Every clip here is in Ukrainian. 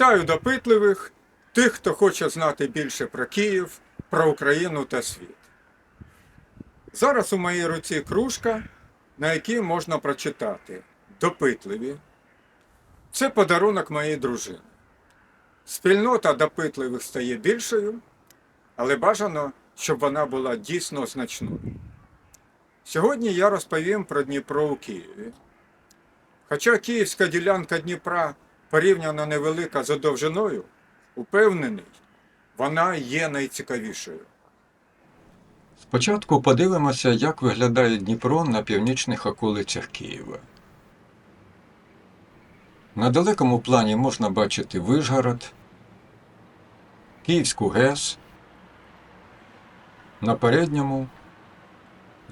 Вітаю допитливих, тих, хто хоче знати більше про Київ, про Україну та світ. Зараз у моїй руці кружка, на якій можна прочитати допитливі. Це подарунок моїй дружини. Спільнота допитливих стає більшою, але бажано, щоб вона була дійсно значною. Сьогодні я розповім про Дніпро у Києві. Хоча київська ділянка Дніпра порівняно невелика за довжиною, упевнений, вона є найцікавішою. Спочатку подивимося, як виглядає Дніпро на північних околицях Києва. На далекому плані можна бачити Вишгород, Київську ГЕС, на передньому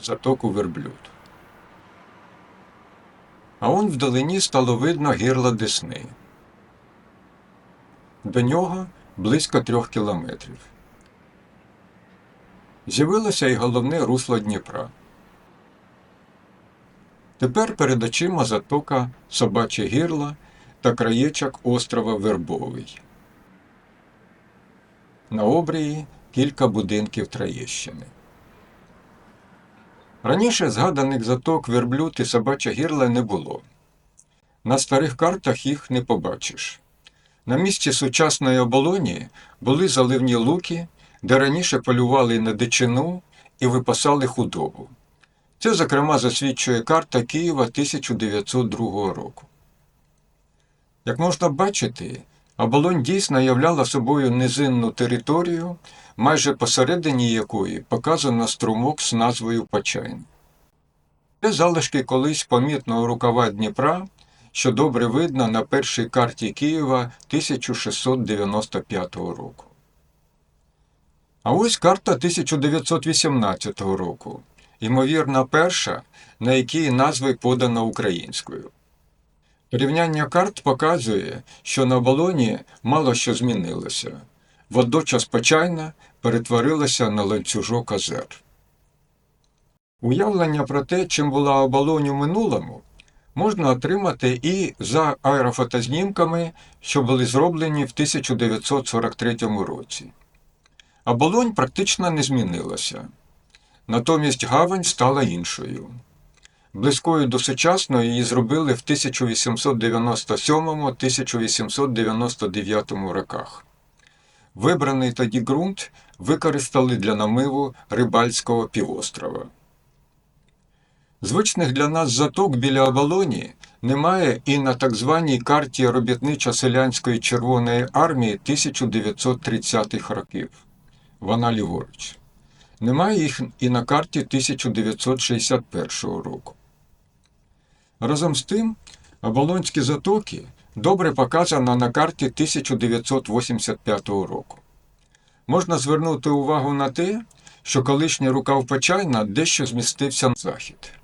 затоку Верблюд. А он вдалині стало видно гірло Десни. До нього близько трьох кілометрів. З'явилося і головне русло Дніпра. Тепер перед очима затока Собаче гірла та краєчок острова Вербовий. На обрії кілька будинків Троєщини. Раніше згаданих заток Верблюд і Собача гірла не було. На старих картах їх не побачиш. На місці сучасної оболоні були заливні луки, де раніше полювали на дичину і випасали худобу. Це, зокрема, засвідчує карта Києва 1902 року. Як можна бачити, оболонь дійсно являла собою низинну територію, майже посередині якої показано струмок з назвою Почайн. Це залишки колись помітного рукава Дніпра, що добре видно на першій карті Києва 1695 року. А ось карта 1918 року, ймовірно, перша, на якій назви подано українською. Порівняння карт показує, що на оболоні мало що змінилося. Водночас Почайна перетворилася на ланцюжок озер. Уявлення про те, чим була оболонь у минулому, можна отримати і за аерофотознімками, що були зроблені в 1943 році. Оболонь практично не змінилася. Натомість гавань стала іншою. Близькою до сучасної її зробили в 1897-1899 роках. Вибраний тоді ґрунт використали для намиву Рибальського півострова. Звичних для нас заток біля оболоні немає і на так званій карті робітничо-селянської Червоної армії 1930-х років. Вона ліворуч. Немає їх і на карті 1961 року. Разом з тим, оболонські затоки добре показано на карті 1985 року. Можна звернути увагу на те, що колишній рукав Почайна дещо змістився на захід.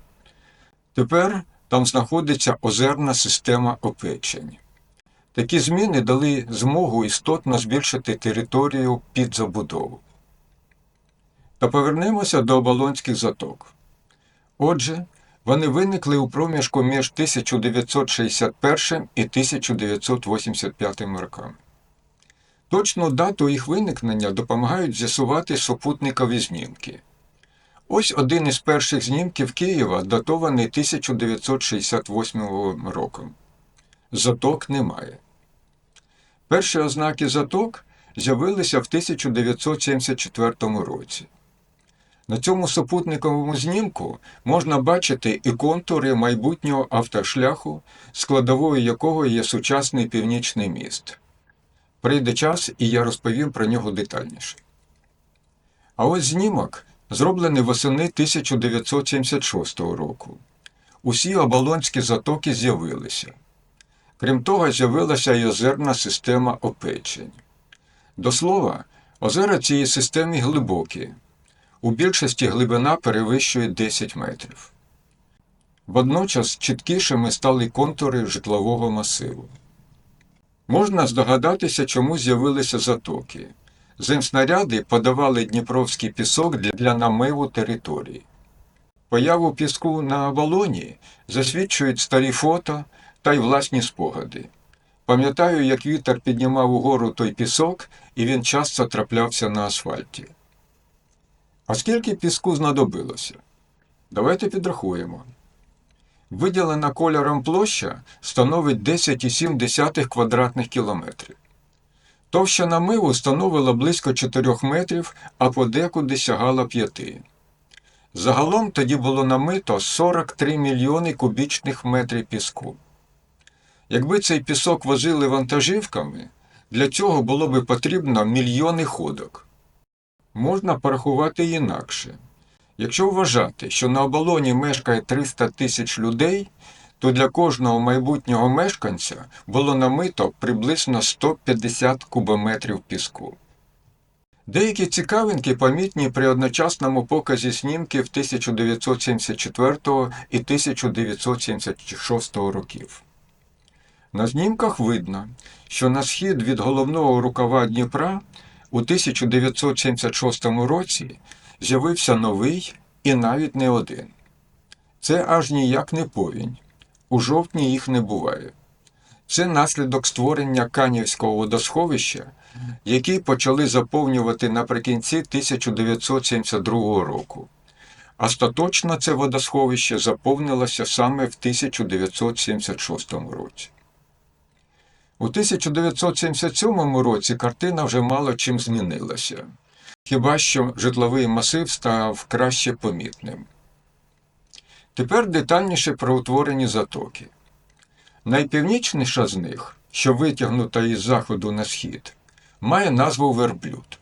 Тепер там знаходиться озерна система опечень. Такі зміни дали змогу істотно збільшити територію під забудову. Та повернемося до оболонських заток. Отже, вони виникли у проміжку між 1961 і 1985 роками. Точну дату їх виникнення допомагають з'ясувати супутникові знімки. Ось один із перших знімків Києва, датований 1968 роком. Заток немає. Перші ознаки заток з'явилися в 1974 році. На цьому супутниковому знімку можна бачити і контури майбутнього автошляху, складовою якого є сучасний північний міст. Прийде час, і я розповім про нього детальніше. А ось знімок зроблений восени 1976 року. Усі оболонські затоки з'явилися. Крім того, з'явилася й озерна система опечень. До слова, озера цієї системи глибокі. У більшості глибина перевищує 10 метрів. Водночас чіткішими стали контури житлового масиву. Можна здогадатися, чому з'явилися затоки. Земснаряди подавали Дніпровський пісок для, намиву території. Появу піску на Авалоні засвідчують старі фото та й власні спогади. Пам'ятаю, як вітер піднімав угору той пісок, і він часто траплявся на асфальті. А скільки піску знадобилося? Давайте підрахуємо. Виділена кольором площа становить 10,7 квадратних кілометрів. Товщина миву становила близько 4 метрів, а подекуди сягала 5. Загалом тоді було намито 43 мільйони кубічних метрів піску. Якби цей пісок возили вантажівками, для цього було би потрібно мільйони ходок. Можна порахувати інакше. Якщо вважати, що на оболоні мешкає 300 тисяч людей, то для кожного майбутнього мешканця було намито приблизно 150 кубометрів піску. Деякі цікавинки помітні при одночасному показі снімків 1974 і 1976 років. На знімках видно, що на схід від головного рукава Дніпра у 1976 році з'явився новий і навіть не один. Це аж ніяк не повінь. У жовтні їх не буває. Це наслідок створення Канівського водосховища, який почали заповнювати наприкінці 1972 року. Остаточно це водосховище заповнилося саме в 1976 році. У 1977 році картина вже мало чим змінилася, хіба що житловий масив став краще помітним. Тепер детальніше про утворені затоки. Найпівнічніша з них, що витягнута із заходу на схід, має назву верблюд.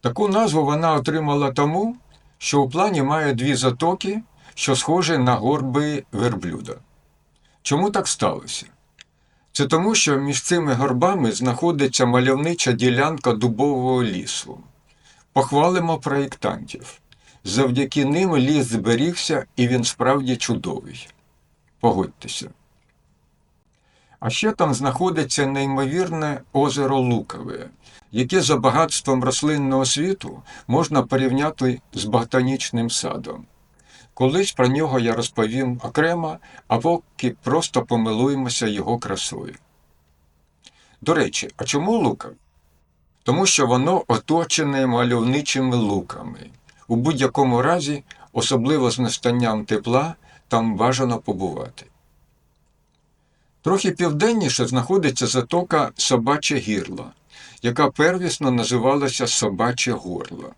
Таку назву вона отримала тому, що у плані має дві затоки, що схожі на горби верблюда. Чому так сталося? Це тому, що між цими горбами знаходиться мальовнича ділянка дубового лісу. Похвалимо проєктантів. Завдяки ним ліс зберігся, і він справді чудовий. Погодьтеся. А ще там знаходиться неймовірне озеро Лукове, яке за багатством рослинного світу можна порівняти з ботанічним садом. Колись про нього я розповім окремо, а поки просто помилуємося його красою. До речі, а чому лукове? Тому що воно оточене мальовничими луками. У будь-якому разі, особливо з настанням тепла, там бажано побувати. Трохи південніше знаходиться затока Собаче гірло, яка первісно називалася Собаче горло.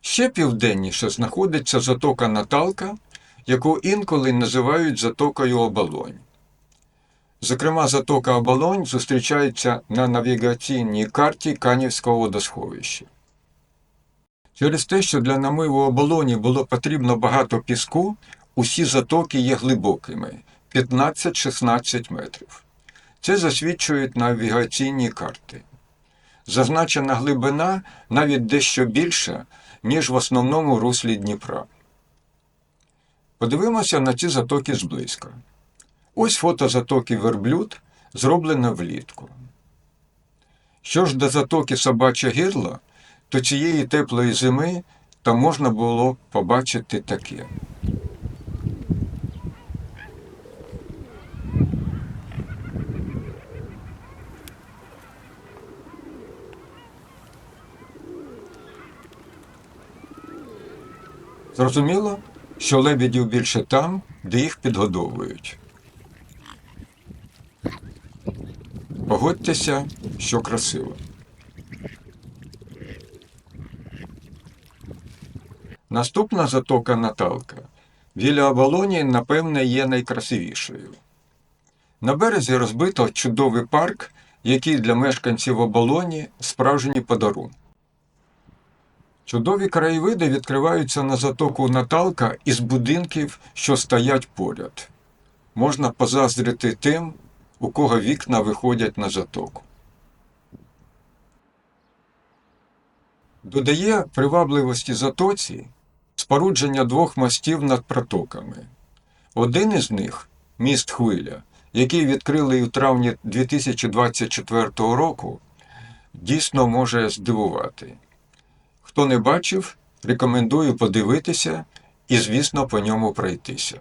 Ще південніше знаходиться затока Наталка, яку інколи називають затокою Оболонь. Зокрема, затока Оболонь зустрічається на навігаційній карті Канівського водосховища. Через те, що для намиву оболоні було потрібно багато піску, усі затоки є глибокими 15-16 метрів. Це засвідчують навігаційні карти. Зазначена глибина навіть дещо більша, ніж в основному руслі Дніпра. Подивимося на ці затоки зблизька. Ось фото затоки верблюд, зроблене влітку. Що ж до затоки собаче гирло, то цієї теплої зими там можна було побачити таке. Зрозуміло, що лебедів більше там, де їх підгодовують. Погодьтеся, що красиво. Наступна затока Наталка біля оболоні, напевне, є найкрасивішою. На березі розбито чудовий парк, який для мешканців оболоні справжній подарунок. Чудові краєвиди відкриваються на затоку Наталка із будинків, що стоять поряд. Можна позаздрити тим, у кого вікна виходять на затоку. Додає привабливості затоці спорудження двох мостів над протоками. Один із них міст Хвиля, який відкрили у травні 2024 року, дійсно може здивувати. Хто не бачив, рекомендую подивитися і, звісно, по ньому пройтися.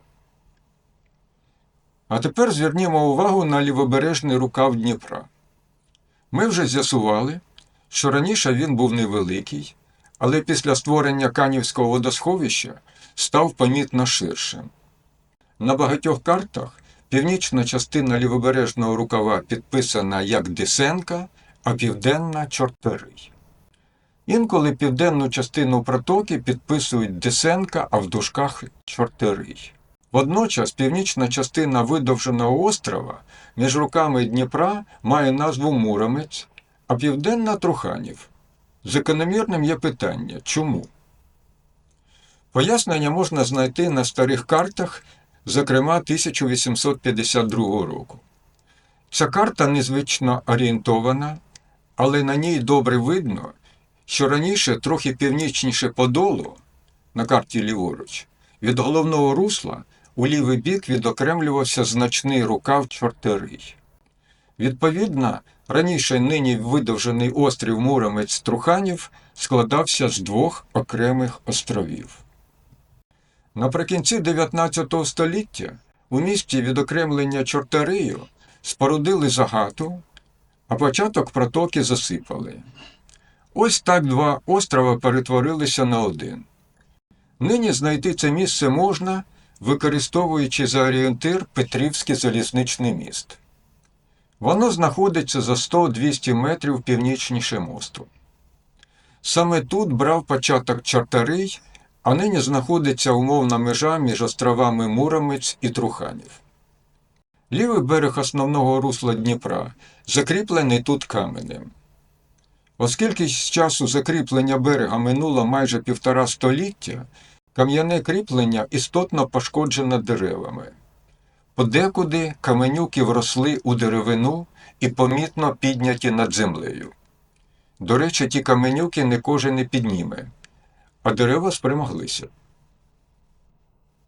А тепер звернімо увагу на лівобережний рукав Дніпра. Ми вже з'ясували, що раніше він був невеликий, але після створення Канівського водосховища став помітно ширшим. На багатьох картах північна частина лівобережного рукава підписана як Десенка, а південна Чортерий. Інколи південну частину протоки підписують Десенка, а в дужках Чортерий. Водночас північна частина видовженого острова між руками Дніпра має назву Муромець, а південна Труханів. Закономірним є питання чому? Пояснення можна знайти на старих картах, зокрема 1852 року. Ця карта незвично орієнтована, але на ній добре видно, що раніше трохи північніше Подолу, на карті ліворуч, від головного русла у лівий бік відокремлювався значний рукав Чортерий. Відповідно, раніше нині видовжений острів Муромець Труханів складався з двох окремих островів. Наприкінці 19 століття у місті відокремлення Чортерию спорудили загату, а початок протоки засипали. Ось так два острова перетворилися на один. Нині знайти це місце можна, використовуючи за орієнтир Петрівський залізничний міст. Воно знаходиться за 100-200 метрів північніше мосту. Саме тут брав початок Чартарий, а нині знаходиться умовна межа між островами Муромець і Труханів. Лівий берег основного русла Дніпра закріплений тут каменем. Оскільки з часу закріплення берега минуло майже півтора століття, кам'яне кріплення істотно пошкоджено деревами. Подекуди каменюки вросли у деревину і помітно підняті над землею. До речі, ті каменюки не кожен не підніме, а дерева спримоглися.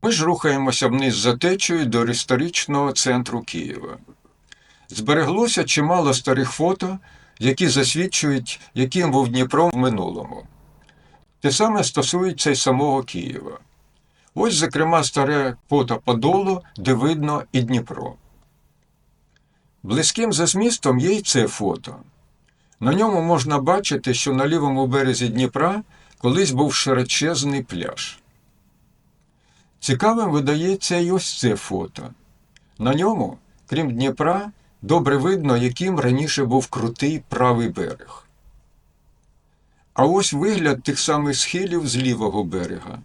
Ми ж рухаємося вниз за течею до історичного центру Києва. Збереглося чимало старих фото, які засвідчують, яким був Дніпро в минулому. Те саме стосується й самого Києва. Ось, зокрема, старе фото Подолу, де видно і Дніпро. Близьким за змістом є й це фото. На ньому можна бачити, що на лівому березі Дніпра колись був широчезний пляж. Цікавим видається й ось це фото. На ньому, крім Дніпра, добре видно, яким раніше був крутий правий берег. А ось вигляд тих самих схилів з лівого берега.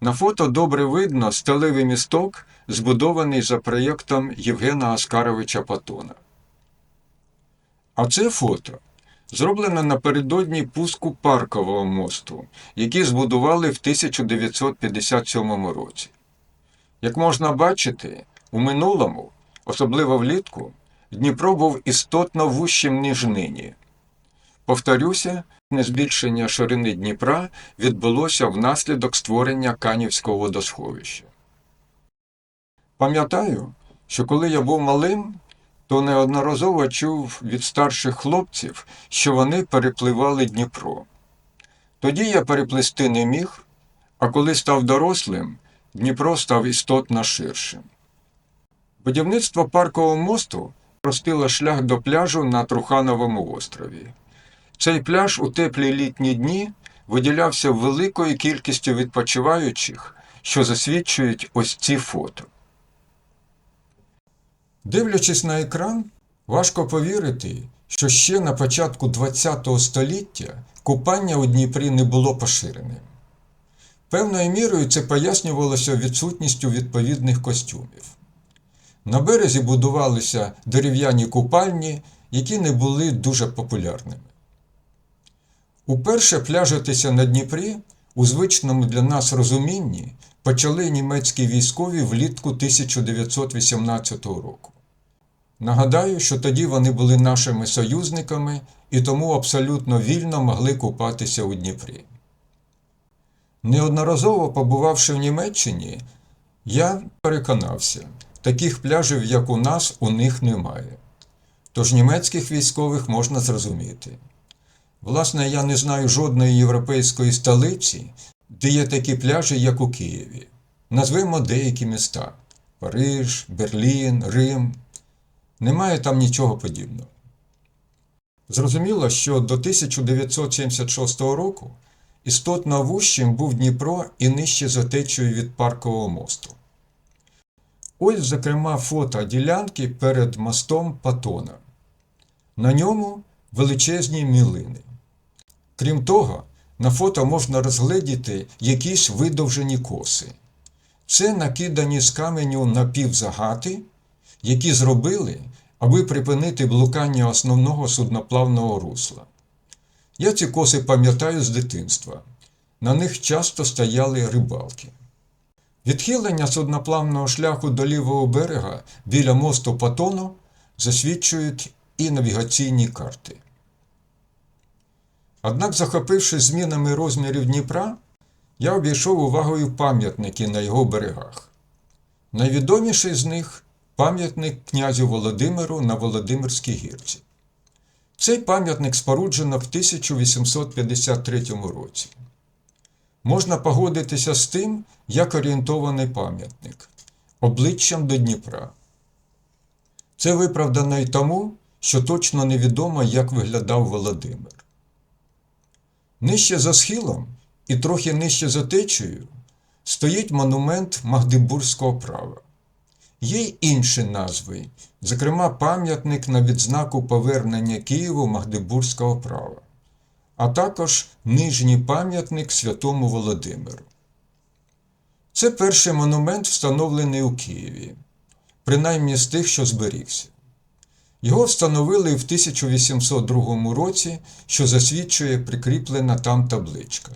На фото добре видно сталевий місток, збудований за проєктом Євгена Оскаровича Патона. А це фото зроблено напередодні пуску Паркового мосту, який збудували в 1957 році. Як можна бачити, у минулому, особливо влітку, Дніпро був істотно вущим, ніж нині. Повторюся, незбільшення ширини Дніпра відбулося внаслідок створення Канівського водосховища. Пам'ятаю, що коли я був малим, то неодноразово чув від старших хлопців, що вони перепливали Дніпро. Тоді я переплисти не міг, а коли став дорослим, Дніпро став істотно ширшим. Будівництво паркового мосту простило шлях до пляжу на Трухановому острові. Цей пляж у теплі літні дні виділявся великою кількістю відпочиваючих, що засвідчують ось ці фото. Дивлячись на екран, важко повірити, що ще на початку ХХ століття купання у Дніпрі не було поширеним. Певною мірою це пояснювалося відсутністю відповідних костюмів. На березі будувалися дерев'яні купальні, які не були дуже популярними. Уперше пляжитися на Дніпрі у звичному для нас розумінні почали німецькі військові влітку 1918 року. Нагадаю, що тоді вони були нашими союзниками і тому абсолютно вільно могли купатися у Дніпрі. Неодноразово побувавши в Німеччині, я переконався, таких пляжів, як у нас, у них немає. Тож німецьких військових можна зрозуміти. Власне, я не знаю жодної європейської столиці, де є такі пляжі, як у Києві. Назвемо деякі міста: Париж, Берлін, Рим. Немає там нічого подібного. Зрозуміло, що до 1976 року істотно вущим був Дніпро і нижче за течею від Паркового мосту. Ось, зокрема, фото ділянки перед мостом Патона. На ньому величезні мілини. Крім того, на фото можна розгледіти якісь видовжені коси. Це накидані з каменю напівзагати, які зробили, аби припинити блукання основного судноплавного русла. Я ці коси пам'ятаю з дитинства. На них часто стояли рибалки. Відхилення судноплавного шляху до лівого берега біля мосту Патону засвідчують і навігаційні карти. Однак, захопившись змінами розмірів Дніпра, я обійшов увагою пам'ятники на його берегах. Найвідоміший з них пам'ятник князю Володимиру на Володимирській гірці. Цей пам'ятник споруджено в 1853 році. Можна погодитися з тим, як орієнтований пам'ятник обличчям до Дніпра. Це виправдано й тому, що точно невідомо, як виглядав Володимир. Нижче за схилом і трохи нижче за течею стоїть монумент Магдебурзького права. Є й інші назви, зокрема пам'ятник на відзнаку повернення Києву Магдебурзького права, а також нижній пам'ятник святому Володимиру. Це перший монумент, встановлений у Києві, принаймні з тих, що зберігся. Його встановили в 1802 році, що засвідчує прикріплена там табличка.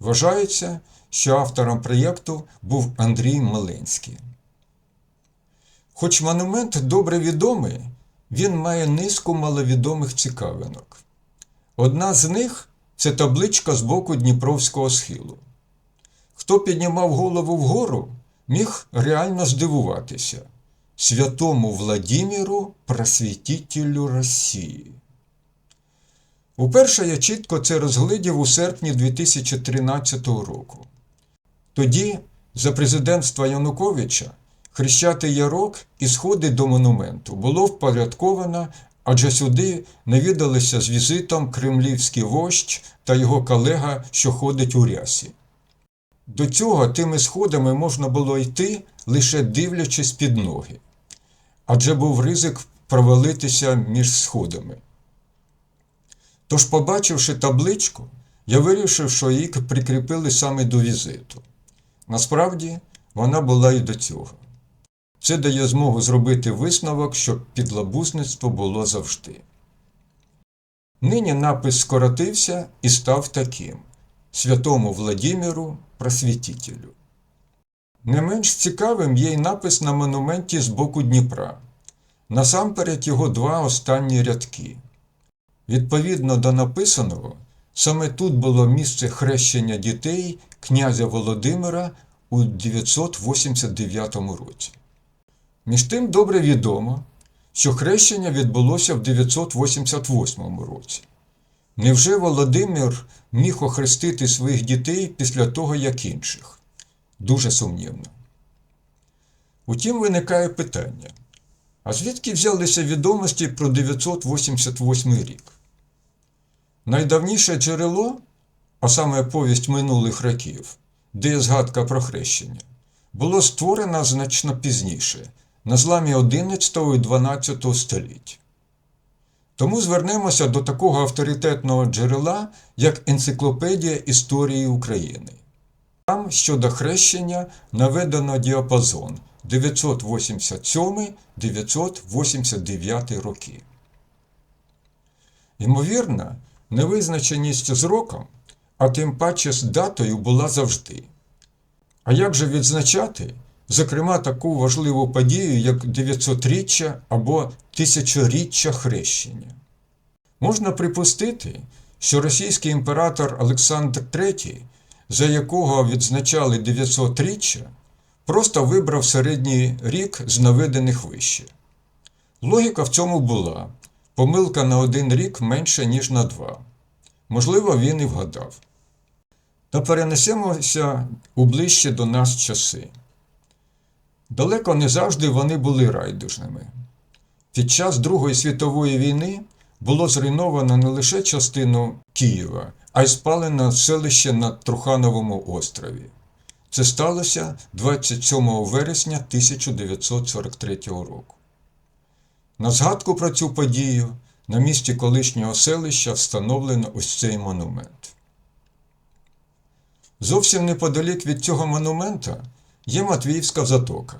Вважається, що автором проєкту був Андрій Маленський. Хоч монумент добре відомий, він має низку маловідомих цікавинок. Одна з них це табличка з боку Дніпровського схилу. Хто піднімав голову вгору, міг реально здивуватися святому Владимиру просвітителю Росії. Уперше я чітко це розглядів у серпні 2013 року. Тоді, за президентства Януковича, Хрещатий Ярок і сходи до монументу було впорядковано, адже сюди навідалися з візитом кремлівський вождь та його колега, що ходить у рясі. До цього тими сходами можна було йти, лише дивлячись під ноги, адже був ризик провалитися між сходами. Тож, побачивши табличку, я вирішив, що її прикріпили саме до візиту. Насправді, вона була і до цього. Це дає змогу зробити висновок, що підлабузництво було завжди. Нині напис скоротився і став таким Святому Владимиру Просвітителю. Не менш цікавим є й напис на монументі з боку Дніпра. Насамперед його два останні рядки. Відповідно до написаного, саме тут було місце хрещення дітей князя Володимира у 989 році. Між тим добре відомо, що хрещення відбулося в 988 році. Невже Володимир міг охрестити своїх дітей після того, як інших? Дуже сумнівно. Утім, виникає питання: а звідки взялися відомості про 988 рік? Найдавніше джерело, а саме повість минулих років, де є згадка про хрещення, було створено значно пізніше, на зламі 11 і 12 століть. Тому звернемося до такого авторитетного джерела, як Енциклопедія історії України. Там щодо хрещення наведено діапазон 987-989 роки. Ймовірно, невизначеність з роком, а тим паче з датою була завжди. А як же відзначати, зокрема, таку важливу подію, як 900-річчя або тисячоріччя хрещення? Можна припустити, що російський імператор Олександр III, за якого відзначали 900-річчя, просто вибрав середній рік з наведених вище. Логіка в цьому була помилка на один рік менше, ніж на два. Можливо, він і вгадав. Та перенесемося у ближче до нас часи. Далеко не завжди вони були райдужними. Під час Другої світової війни було зруйновано не лише частину Києва, а й спалено селище на Трухановому острові. Це сталося 27 вересня 1943 року. На згадку про цю подію на місці колишнього селища встановлено ось цей монумент. Зовсім неподалік від цього монумента є Матвіївська затока.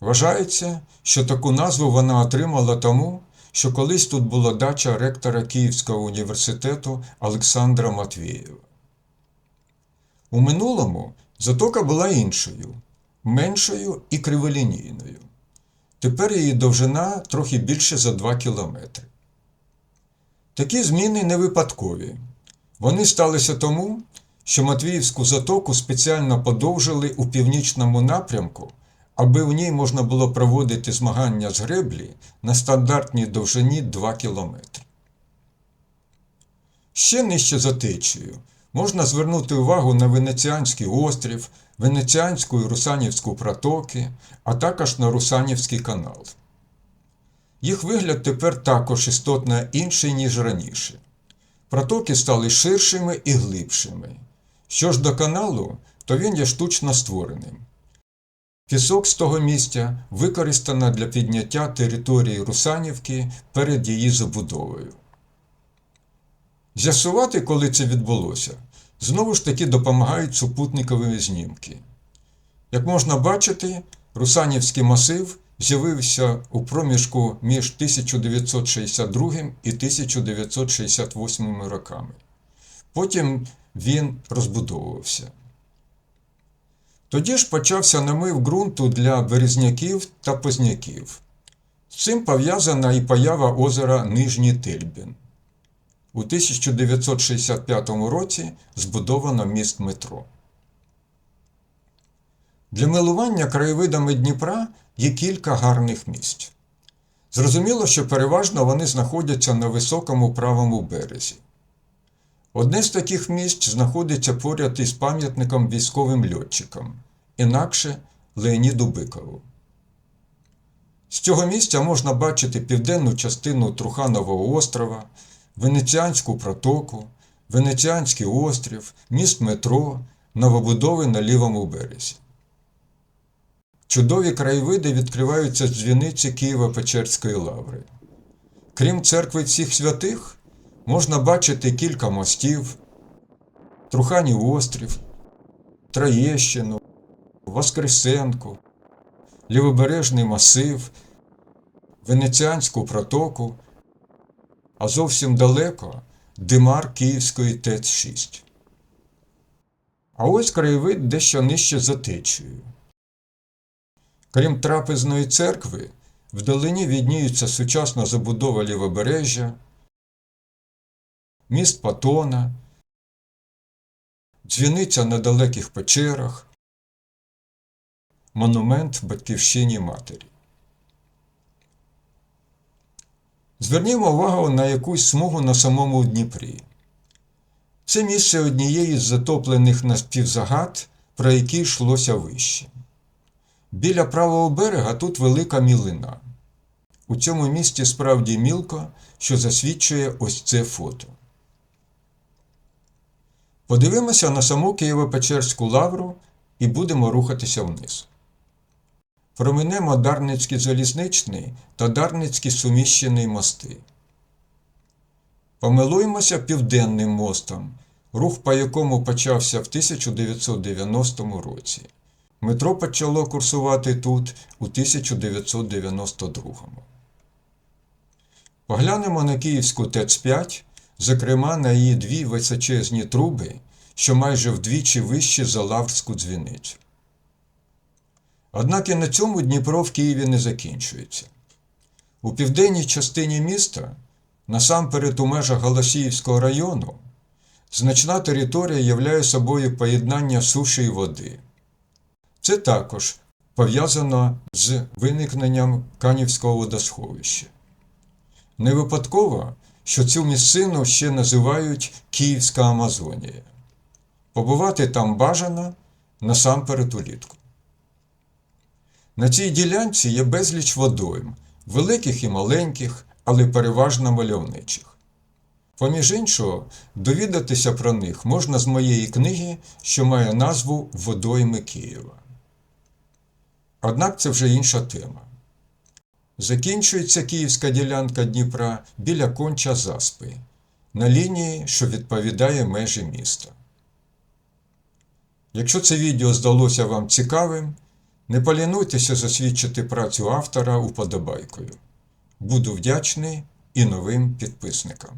Вважається, що таку назву вона отримала тому, що колись тут була дача ректора Київського університету Олександра Матвієва. У минулому затока була іншою, меншою і криволінійною. Тепер її довжина трохи більше за 2 кілометри. Такі зміни не випадкові. Вони сталися тому, що Матвіївську затоку спеціально подовжили у північному напрямку, аби в ній можна було проводити змагання з греблі на стандартній довжині 2 кілометри. Ще нижче за течією можна звернути увагу на Венеціанський острів, Венеціанську і Русанівську протоки, а також на Русанівський канал. Їх вигляд тепер також істотно інший, ніж раніше. Протоки стали ширшими і глибшими. Що ж до каналу, то він є штучно створеним. Пісок з того місця використано для підняття території Русанівки перед її забудовою. З'ясувати, коли це відбулося, знову ж таки допомагають супутникові знімки. Як можна бачити, Русанівський масив з'явився у проміжку між 1962 і 1968 роками. Потім він розбудовувався. Тоді ж почався намив ґрунту для березняків та позняків. З цим пов'язана і поява озера Нижній Тельбін. У 1965 році збудовано міст метро. Для милування краєвидами Дніпра є кілька гарних місць. Зрозуміло, що переважно вони знаходяться на високому правому березі. Одне з таких місць знаходиться поряд із пам'ятником військовим льотчикам, інакше Леоніду Бикову. З цього місця можна бачити південну частину Труханового острова, Венеціанську протоку, Венеціанський острів, міст метро, новобудови на лівому березі. Чудові краєвиди відкриваються з дзвіниці Києво-Печерської лаври. Крім церкви всіх святих, можна бачити кілька мостів, Труханів острів, Троєщину, Воскресенку, Лівобережний масив, Венеціанську протоку, а зовсім далеко димар Київської ТЕЦ-6. А ось краєвид дещо нижче за течією. Крім трапезної церкви, вдалині відніються сучасна забудова лівобережжя, міст Патона, дзвіниця на далеких печерах, монумент Батьківщині Матері. Звернімо увагу на якусь смугу на самому Дніпрі. Це місце однієї з затоплених напівзагад, про які йшлося вище. Біля правого берега тут велика мілина. У цьому місті справді мілко, що засвідчує ось це фото. Подивимося на саму Києво-Печерську лавру і будемо рухатися вниз. Проминемо Дарницький залізничний та Дарницький суміщений мости. Помилуємося південним мостом, рух по якому почався в 1990 році. Метро почало курсувати тут у 1992. Поглянемо на Київську ТЕЦ-5, зокрема на її дві височезні труби, що майже вдвічі вищі за Лаврську дзвіницю. Однак і на цьому Дніпро в Києві не закінчується. У південній частині міста, насамперед у межах Голосіївського району, значна територія являє собою поєднання суші і води. Це також пов'язано з виникненням Канівського водосховища. Не випадково, що цю місцину ще називають Київська Амазонія. Побувати там бажано насамперед улітку. На цій ділянці є безліч водойм, великих і маленьких, але переважно мальовничих. Поміж іншого, довідатися про них можна з моєї книги, що має назву Водойми Києва. Однак це вже інша тема. Закінчується київська ділянка Дніпра біля конча Заспи, на лінії, що відповідає межі міста. Якщо це відео здалося вам цікавим, не полінуйтеся засвідчити працю автора уподобайкою. Буду вдячний і новим підписникам.